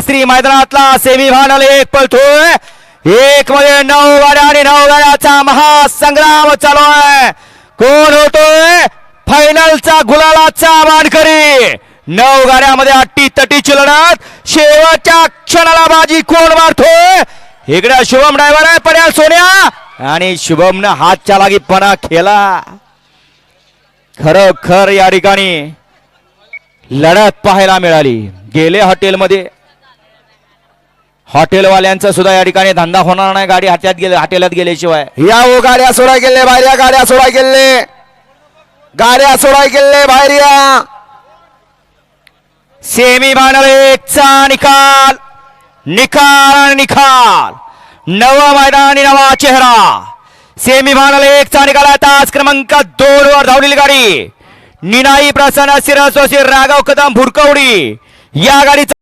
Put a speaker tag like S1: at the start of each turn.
S1: केसरी मैदानातला semi final एक पळतोय. एक मध्ये नऊ गाड्या आणि नऊ गाड्याचा महासंग्राम चालू आहे. कोण होतोय? फायनलचा गुलालाचा मानकरी. नऊ गाड्यामध्ये अट्टी तटीची लढत. शेवटच्या क्षणाला बाजी कोण मारतोय? इकडे शुभम ड्रायव्हर आहे पर्याय सोन्या. आणि शुभमनं हातच्या लागीपणा केला. खरोखर या ठिकाणी लढत पाहायला मिळाली. गेले हॉटेलमध्ये हॉटेलवाल्यांचा सुद्धा या ठिकाणी धंदा होणार नाही गाडी हात्यात गेले हॉटेलात गेल्याशिवाय.
S2: या ओ गाड्या सोडाय गेले बाहेर या गाड्या सोडाय गेले. गाड्या सोडाय गेले बाहेर या.
S1: सेमी फायनल एकचा निकाल. निकाल निकाल. नवा मैदान नवा चेहरा. सेमी फायनल एकचा निकाल आहे तास क्रमांक दोन वर धावलेली गाडी. निनाई प्रसन्न सिरसोशी राघव कदम भुडकवडी. या गाडीचा